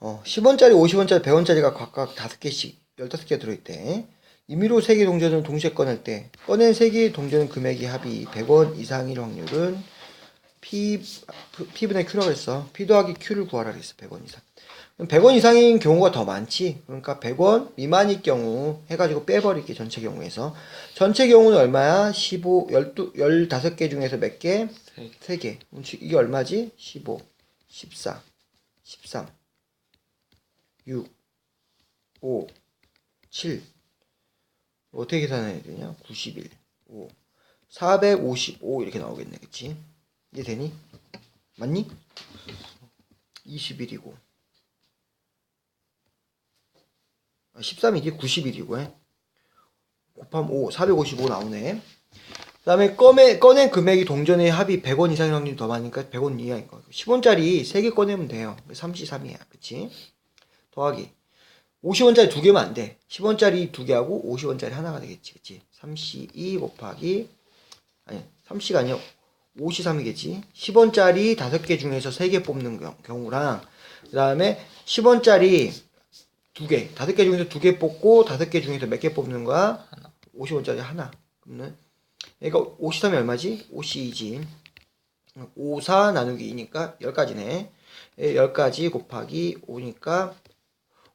어, 10원짜리, 50원짜리, 100원짜리가 각각 5개씩, 15개 들어있대. 임의로 3개 동전을 동시에 꺼낼 때, 꺼낸 3개의 동전 금액이 합이 100원 이상일 확률은 P, P분의 Q라고 했어. P 더하기 Q를 구하라 그랬어. 100원 이상. 그럼 100원 이상인 경우가 더 많지. 그러니까 100원 미만일 경우 해가지고 빼버릴게, 전체 경우에서. 전체 경우는 얼마야? 15, 12, 15개 중에서 몇 개? 세 3개. 그럼 지- 이게 얼마지? 15, 14, 13, 6, 5, 7. 어떻게 계산해야 되냐? 91, 5, 455 이렇게 나오겠네. 그치? 이게 되니? 맞니? 21이고. 아, 13이지? 91이고. 곱하면 5, 455 나오네. 그 다음에 꺼내, 꺼낸 금액이 동전의 합이 100원 이상인 확률이 더 많으니까 100원 이하인 거. 10원짜리 3개 꺼내면 돼요. 33이야. 그치? 더하기. 50원짜리 두 개면 안 돼. 10원짜리 두 개하고 50원짜리 하나가 되겠지. 그치? 32 곱하기, 아니, 30가 아니야. 53이겠지. 10원짜리 5개 중에서 3개 뽑는 경- 경우랑, 그 다음에 10원짜리 두 개, 5개 중에서 두개 뽑고 5개 중에서 몇 개 뽑는 거야? 하나. 50원짜리 하나. 그러면 그러니까 53이 얼마지? 52지. 54 나누기 2니까 10가지네. 10가지 곱하기 5니까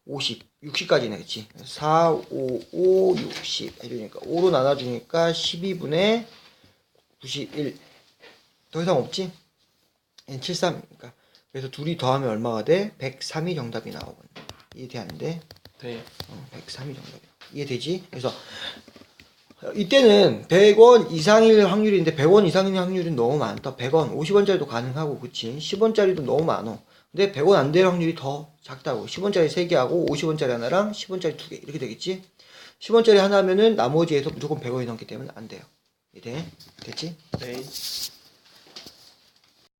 50, 60까지네, 그치? 4, 5, 5, 60 해주니까 5로 나눠주니까 12분의 91. 더 이상 없지? 73이니까. 그래서 둘이 더하면 얼마가 돼? 103이 정답이 나오거든. 이해되는데? 네. 어, 103이 정답이야. 이해되지? 그래서 어, 이때는 100원 이상일 확률인데 100원 이상일 확률은 너무 많다. 100원, 50원짜리도 가능하고 그치? 10원짜리도 너무 많어. 근데 100원 안 될 확률이 더 작다고. 10원짜리 3개 하고 50원짜리 하나랑 10원짜리 2개 이렇게 되겠지? 10원짜리 하나 하면은 나머지에서 무조건 100원이 넘기 때문에 안 돼요. 이해 됐지? 네.